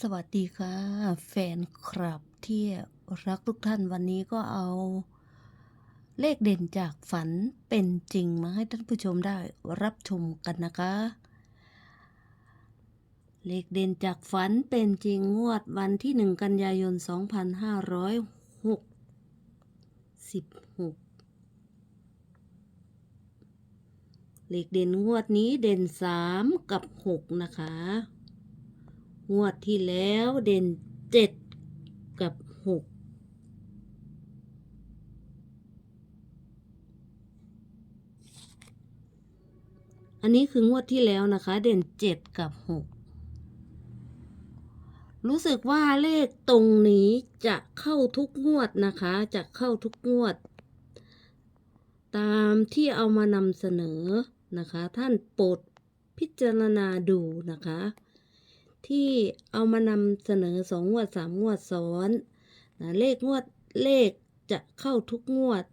สวัสดีค่ะ แฟนคลับที่รักทุกท่านวันนี้ก็เอา เลขเด่นจากฝันเป็นจริงมาให้ท่านผู้ชมได้รับชมกันนะคะ เลขเด่นจากฝันเป็นจริงงวดวันที่หนึ่งกันยายน 2566เลขเด่นงวดนี้เด่นสามกับหกนะคะ งวดที่แล้วเด่นเจ็ดกับหกอันนี้คืองวดที่แล้วนะคะ เด่นเจ็ดกับหกรู้สึกว่าเลขตรงนี้จะเข้าทุกงวดนะคะ จะเข้าทุกงวด ตามที่เอามานำเสนอนะคะ ท่านโปรดพิจารณาดูนะคะ ที่เอามานำเสนอสองงวดสามงวดซ้อนนะเลขงวดเลขจะเข้าทุกงวด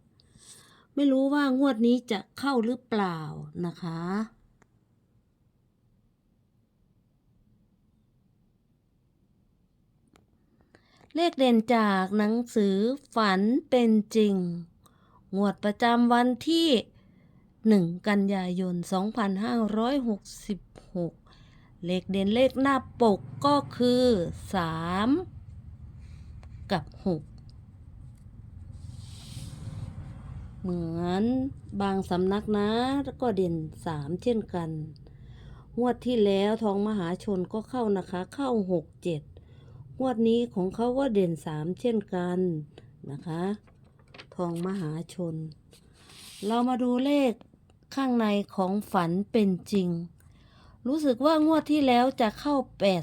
ไม่รู้ว่างวดนี้จะเข้าหรือเปล่านะคะ เลขเด่นจากหนังสือฝันเป็นจริง งวดประจำวันที่ 1 กันยายน 2566 เลขเด่นเลขหน้าปกก็คือ 3 กับ 6 เหมือนบางสำนักนะแล้วก็เด่น 3 เช่นกันงวดที่แล้วทองมหาชนก็เข้านะคะ เข้า 6 7งวดนี้ของเขาก็เด่น 3 เช่นกันนะคะ ทองมหาชน เรามาดูเลขข้างในของฝันเป็นจริง รู้สึกว่างวดที่แล้วจะเข้า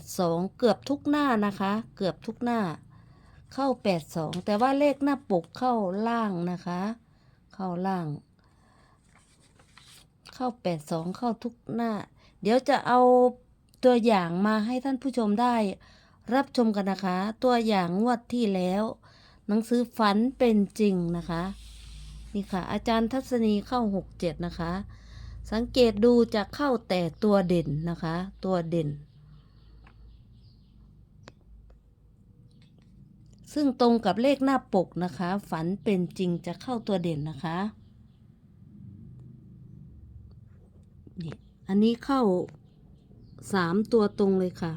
82 เกือบทุกหน้านะคะ เกือบทุกหน้า เข้า 82 แต่ว่าเลขหน้าปกเข้าล่างนะคะ เข้าล่าง เข้า 82 เข้าทุกหน้า เดี๋ยวจะเอาตัวอย่างมาให้ท่านผู้ชมได้ รับชมกันนะคะ ตัวอย่างงวดที่แล้ว หนังสือฝันเป็นจริงนะคะ นี่ค่ะ อาจารย์ทัศนีเข้า 67 นะคะ สังเกตดูจะเข้าแต่ตัวเด่นนะคะ ตัวเด่น ซึ่งตรงกับเลขหน้าปกนะคะ ฝันเป็นจริงจะเข้าตัวเด่นนะคะนี่อันนี้เข้าสามตัวตรงเลยค่ะ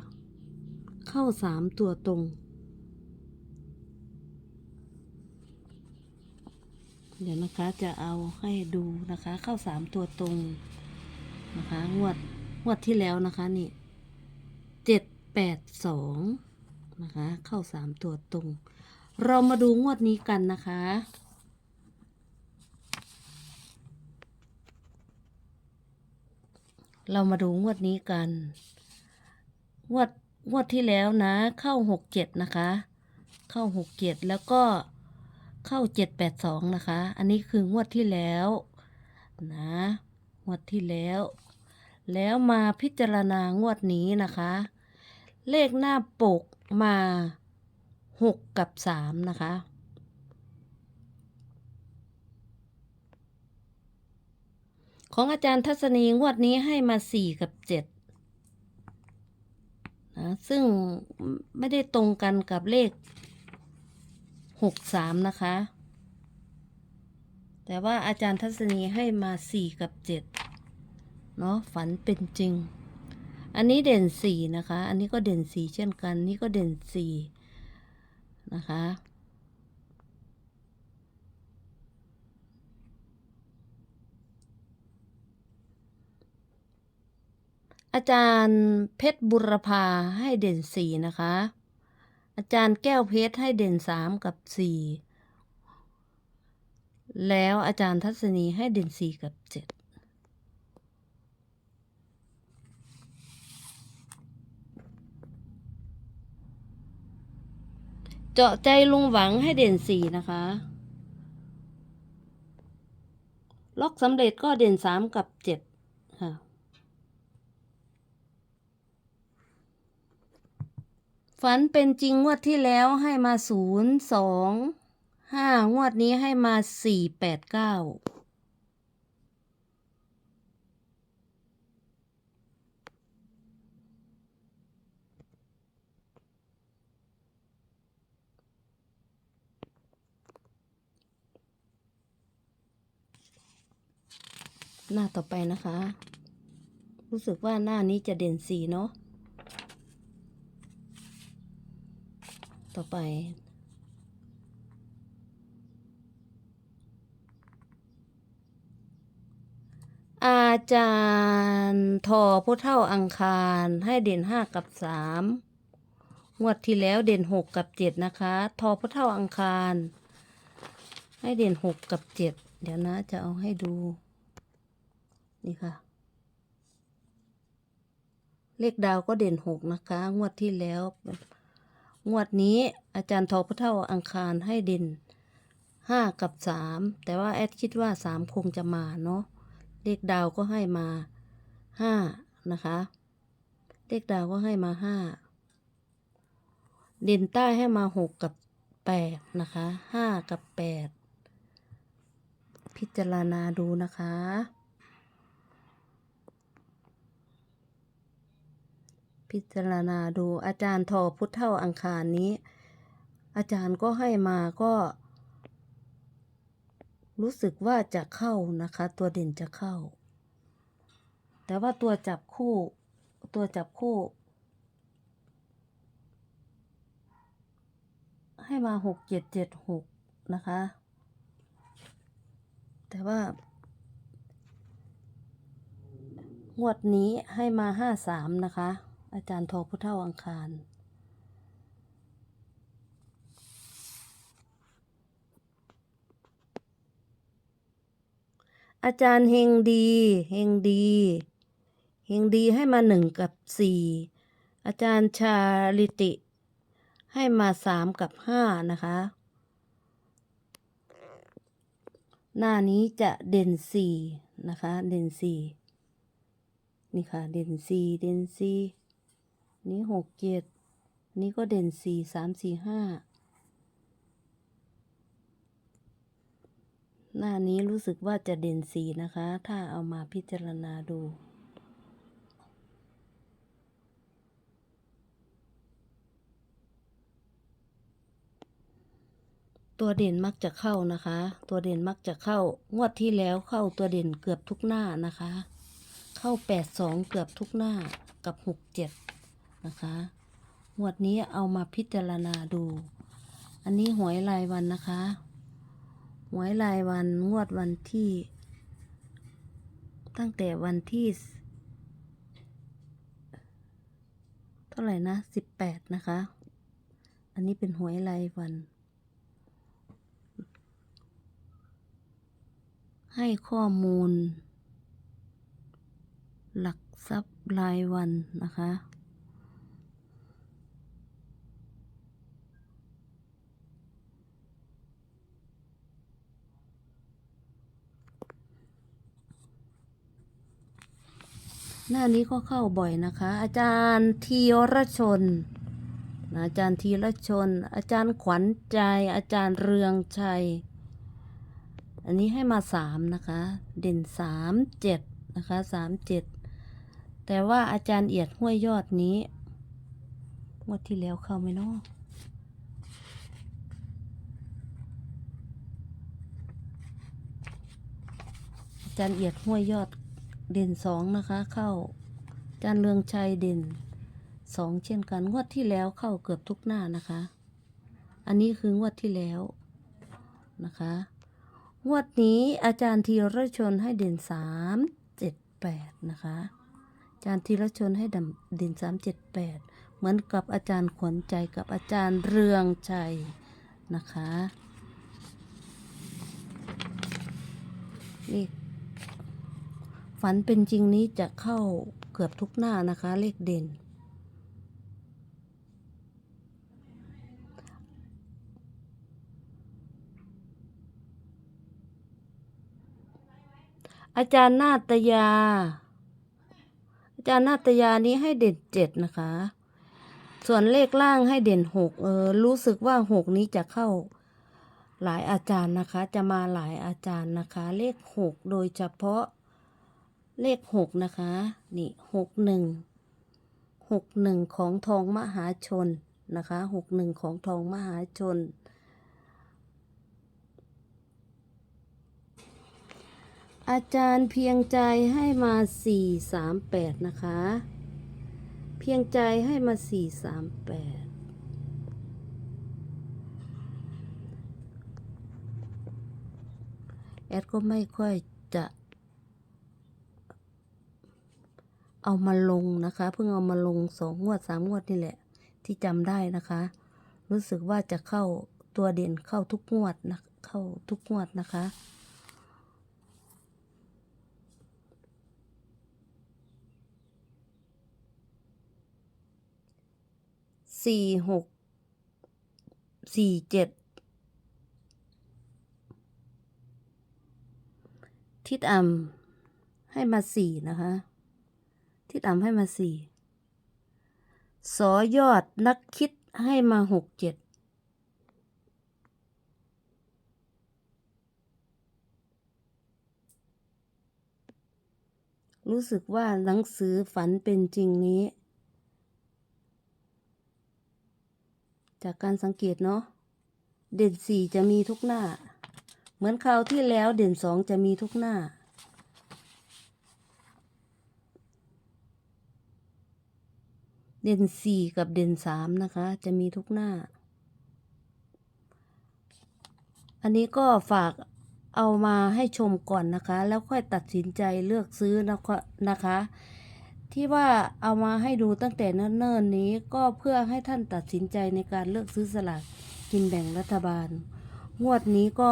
เข้าสามตัวตรง เดี๋ยวนะคะจะเอาให้ดูนะคะ เข้าสามตัวตรงนะคะ งวดงวดที่แล้วนะคะนี่เจ็ดแปดสองนะคะ เข้าสามตัวตรง เรามาดูงวดนี้กันนะคะเรามาดูงวดนี้กัน งวด งวดที่แล้วนะ เข้าหกเจ็ดนะคะ เข้าหกเจ็ดแล้วก็ เข้าเจ็ดแปดสองนะคะ อันนี้คืองวดที่แล้วนะงวดที่แล้ว แล้วมาพิจารณางวดนี้นะคะ เลขหน้าปกมาหกกับสามนะคะของอาจารย์ทัศนีงวดนี้ให้มาสี่กับเจ็ดนะซึ่งไม่ได้ตรงกันกับเลข หกสามนะคะ แต่ว่าอาจารย์ทัศนีให้มาสี่กับเจ็ดเนาะฝันเป็นจริง อันนี้เด่นสี่นะคะ อันนี้ก็เด่นสี่เช่นกัน นี่ก็เด่นสี่นะคะอาจารย์เพชรบุรพาให้เด่นสี่นะคะ อาจารย์แก้วเพชรให้เด่นสามกับสี่แล้วอาจารย์ทัศนีให้เด่นสี่กับเจ็ดเจาะใจลุงหวังให้เด่นสี่นะคะ ล็อกสำเร็จก็เด่นสามกับเจ็ด ฝันเป็นจริงงวดที่แล้วให้มาศูนย์สองห้างวดนี้ให้มาสี่แปดเก้าหน้าต่อไปนะคะ รู้สึกว่าหน้านี้จะเด่นสีเนาะ ต่อไป อาจารย์ทอผู้เท่าอังคารให้เด่นห้ากับสามงวดที่แล้วเด่นหกกับเจ็ดนะคะ ทอผู้เท่าอังคาร ให้เด่นหกกับเจ็ดเดี๋ยวนะจะเอาให้ดู นี่ค่ะ เลขดาวก็เด่นหกนะคะ งวดที่แล้ว งวดนี้อาจารย์ทอพระเท่าอังคารให้เด่นห้ากับสามแต่ว่าแอดคิดว่าสามคงจะมาเนาะเลขดาวก็ให้มาห้านะคะเลขดาวก็ให้มาห้าเด่นใต้ให้มาหกกับแปดนะคะห้ากับแปดพิจารณาดูนะคะ พิจารณาดูอาจารย์ทอพุทธเท่าอังคารนี้ อาจารย์ก็ให้มาก็ รู้สึกว่าจะเข้านะคะ ตัวเด่นจะเข้า แต่ว่าตัวจับคู่ ตัวจับคู่ ให้มาหกเจ็ดเจ็ดหกนะคะ แต่ว่างวดนี้ให้มาห้าสามนะคะ อาจารย์ทอพุทธาอังคารอาจารย์เฮงดีเฮงดีเฮงดีให้มาหนึ่งกับสี่อาจารย์ชาลิติ ให้มาสามกับห้านะคะ หน้านี้จะเด่นสี่นะคะ เด่นสี่นี่ค่ะ เด่นสี่เด่นสี่ นี้หกเจ็ดนี่ก็เด่นสี่สามสี่ห้าหน้านี้รู้สึกว่าจะเด่นสีนะคะ ถ้าเอามาพิจารณาดู ตัวเด่นมักจะเข้านะคะ ตัวเด่นมักจะเข้างวดที่แล้วเข้าตัวเด่นเกือบทุกหน้านะคะ เข้าแปดสองเกือบทุกหน้ากับหกเจ็ด นะคะงวดนี้เอามาพิจารณาดู อันนี้หวยรายวันนะคะ หวยรายวันงวดวันที่ ตั้งแต่วันที่ เท่าไหร่นะสิบแปดนะคะ อันนี้เป็นหวยรายวัน ให้ข้อมูล หลักทรัพย์รายวันนะคะ หน้านี้ก็เข้าบ่อยนะคะ อาจารย์ธีรชน อาจารย์ธีรชน อาจารย์ขวัญใจ อาจารย์เรืองชัย อันนี้ให้มาสามนะคะ เด่นสามเจ็ดนะคะสามเจ็ดแต่ว่าอาจารย์เอียดห้วยยอดนี้งวดที่แล้วเข้าไหมเนาะอาจารย์เอียดห้วยยอด เด่นสองนะคะ เข้าอาจารย์เรืองชัยเด่นสองเช่นกันงวดที่แล้วเข้าเกือบทุกหน้านะคะ อันนี้คืองวดที่แล้วนะคะ งวดนี้อาจารย์ธีรชนให้เด่นสามเจ็ดแปดนะคะ อาจารย์ธีรชนให้ดำเด่นสามเจ็ดแปดเหมือนกับอาจารย์ขวัญใจกับอาจารย์เรืองชัยนะคะเลข ฝันเป็นจริงนี้จะเข้าเกือบทุกหน้านะคะ เลขเด่น อาจารย์นาตยา อาจารย์นาตยานี้ให้เด่นเจ็ดนะคะ ส่วนเลขล่างให้เด่นหกเออรู้สึกว่าหกนี้จะเข้าหลายอาจารย์นะคะ จะมาหลายอาจารย์นะคะ เลขหกโดยเฉพาะ เลขหกนะคะ นี่หกหนึ่งหกหนึ่งของทองมหาชนนะคะหกหนึ่งของทองมหาชน อาจารย์เพียงใจให้มาสี่สามแปดนะคะ เพียงใจให้มาสี่สามแปดแอดก็ไม่ค่อยจะ เอามาลงนะคะ เพิ่งเอามาลงสองงวดสามงวดนี่แหละ ที่จำได้นะคะ รู้สึกว่าจะเข้าตัวเด่นเข้าทุกงวดนะเข้าทุกงวดนะคะสี่หกสี่เจ็ดทิศอ่ำให้มาสี่นะคะ ทิศอ่ำให้มาสี่สอยอดนักคิดให้มาหกเจ็ดรู้สึกว่าหนังสือฝันเป็นจริงนี้ จากการสังเกตเนาะเด่นสี่จะมีทุกหน้า เหมือนคราวที่แล้วเด่นสองจะมีทุกหน้า เด่นสี่กับเด่นสามนะคะ จะมีทุกหน้า อันนี้ก็ฝากเอามาให้ชมก่อนนะคะ แล้วค่อยตัดสินใจเลือกซื้อนะคะนะคะ ที่ว่าเอามาให้ดูตั้งแต่เนิ่นๆนี้ก็เพื่อให้ท่านตัดสินใจในการเลือกซื้อสลากกินแบ่งรัฐบาล งวดนี้ก็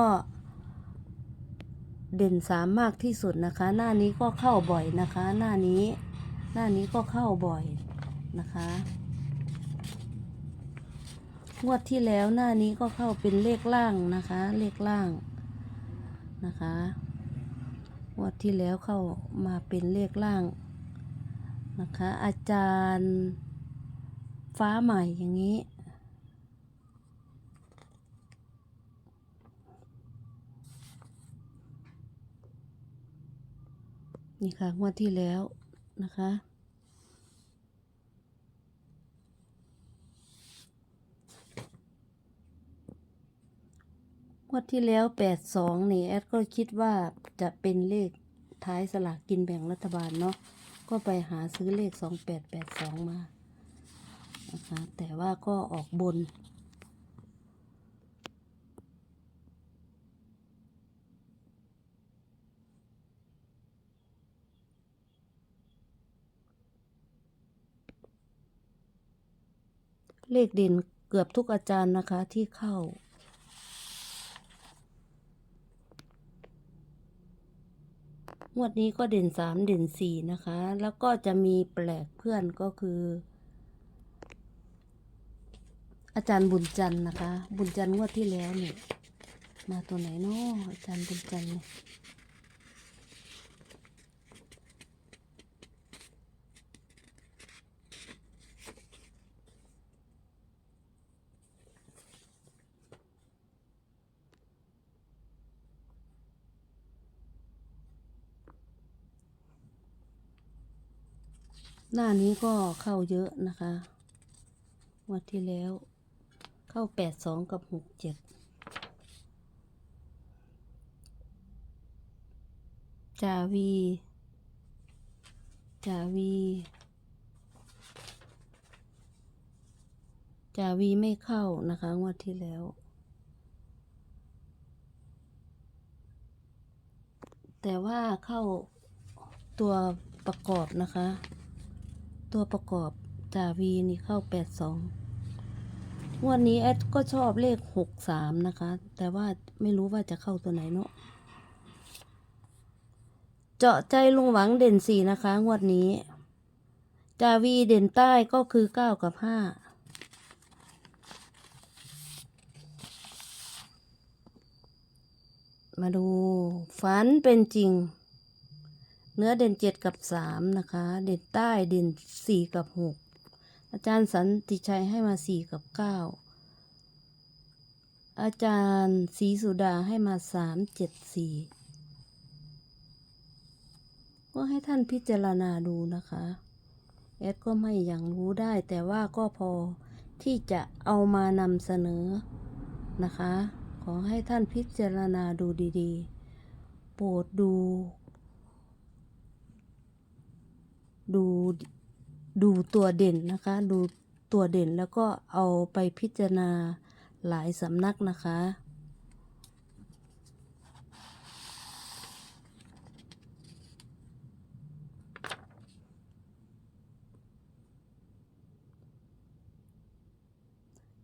เด่นสามมากที่สุดนะคะ หน้านี้ก็เข้าบ่อยนะคะ หน้านี้ หน้านี้ก็เข้าบ่อย นะคะ งวดที่แล้วหน้านี้ก็เข้าเป็นเลขล่างนะคะ เลขล่างนะคะ งวดที่แล้วเข้ามาเป็นเลขล่างนะคะ อาจารย์ฟ้าใหม่อย่างนี้นี่ค่ะงวดที่แล้วนะคะ ง วดที่แล้วแปดสองนี่แอดก็คิดว่าจะเป็นเลขท้ายสลากกินแบ่งรัฐบาลเนาะก็ไปหาซื้อเลขสองแปดแปดสองมานะคะแต่ว่าก็ออกบน เลขเด่นเกือบทุกอาจารย์นะคะที่เข้า งวดนี้ก็เด่นสามเด่นสี่นะคะ แล้วก็จะมีแปลกเพื่อนก็คือ อาจารย์บุญจันทร์นะคะ บุญจันทร์งวดที่แล้วเนี่ยมาตัวไหนเนาะอาจารย์บุญจันทร์เนี่ย หน้านี้ก็เข้าเยอะนะคะงวดที่แล้ว เข้าแปดสองกับหกเจ็ดจาวีจาวีจาวีไม่เข้านะคะงวดที่แล้ว แต่ว่าเข้าตัวประกอบนะคะ ตัวประกอบจาวีนี่เข้าแปดสองวดนี้แอดก็ชอบเลขหกสามนะคะ แต่ว่าไม่รู้ว่าจะเข้าตัวไหนเนาะเจาะใจลุงหวังเด่นสี่นะคะงวดนี้ จาวีเด่นใต้ก็คือเก้ากับห้ามาดูฝันเป็นจริง เนื้อเด่นเจ็ดกับสามนะคะ เด่นใต้เด่นสี่กับหกอาจารย์สันติชัยให้มาสี่กับเก้าอาจารย์ศรีสุดาให้มาสามเจ็ดสี่ก็ให้ท่านพิจารณาดูนะคะแอดก็ไม่อย่างรู้ได้ แต่ว่าก็พอที่จะเอามานำเสนอนะคะ ขอให้ท่านพิจารณาดูดีๆ โปรดดู ดูดูตัวเด่นนะคะ ดูตัวเด่นแล้วก็เอาไปพิจารณาหลายสำนักนะคะ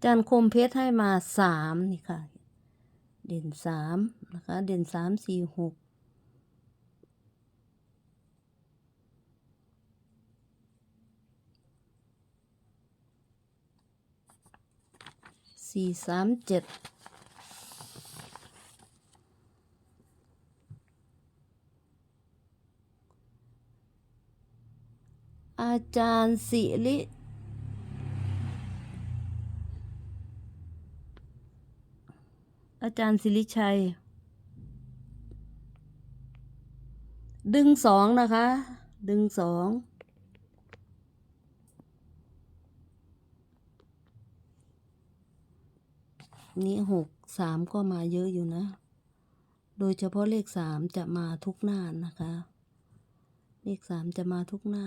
จานคมเพชรให้มาสามนี่ค่ะ เด่นสามนะคะ เด่นสามสี่หก สี่สามเจ็ดอาจารย์สิริอาจารย์สิริชัย ดึงสองนะคะ ดึงสอง นี่หกสามก็มาเยอะอยู่นะ โดยเฉพาะเลขสามจะมาทุกหน้านะคะ เลขสามจะมาทุกหน้า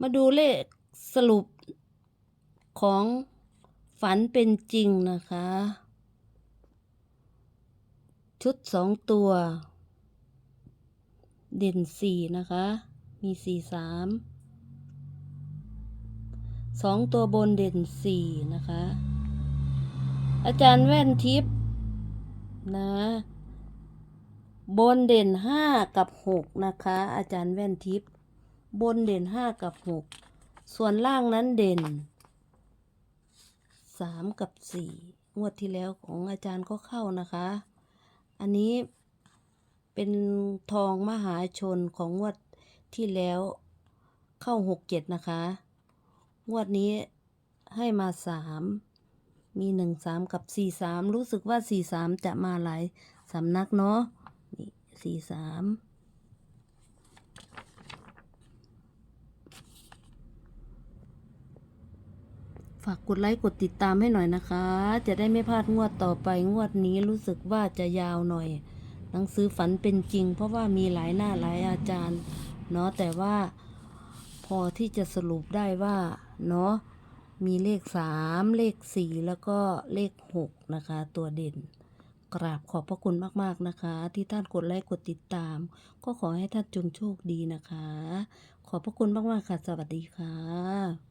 มาดูเลขสรุปของฝันเป็นจริงนะคะ ชุดสองตัว เด่นสี่นะคะ มีสี่สามสองตัวบนเด่นสี่นะคะ อาจารย์แว่นทิพย์นะ บนเด่นห้ากับหกนะคะ อาจารย์แว่นทิพย์บนเด่นห้ากับหกส่วนล่างนั้นเด่นสามกับสี่งวดที่แล้วของอาจารย์ก็เข้านะคะ อันนี้เป็นทองมหาชนของงวดที่แล้วเข้าหกเจ็ดนะคะ งวดนี้ให้มาสามมีหนึ่งสามกับสี่สามรู้สึกว่าสี่สามจะมาหลายสำนักเนาะนี่สี่สามากกดไลค์กดติดตามให้หน่อยนะคะ จะได้ไม่พลาดงวดต่อไปงวดนี้รู้สึกว่าจะยาวหน่อย หนังสือฝันเป็นจริง เพราะว่ามีหลายหน้าหลายอาจารย์เนาะแต่ว่าพอที่จะสรุปได้ว่าเนาะมีเลขสามเลขสี่แล้วก็เลขหกนะคะ ตัวเด่น กราบขอบพระคุณมากๆนะคะ ที่ท่านกดไลค์กดติดตาม ก็ขอให้ท่านจงโชคดีนะคะ ขอบพระคุณมากๆค่ะ สวัสดีค่ะ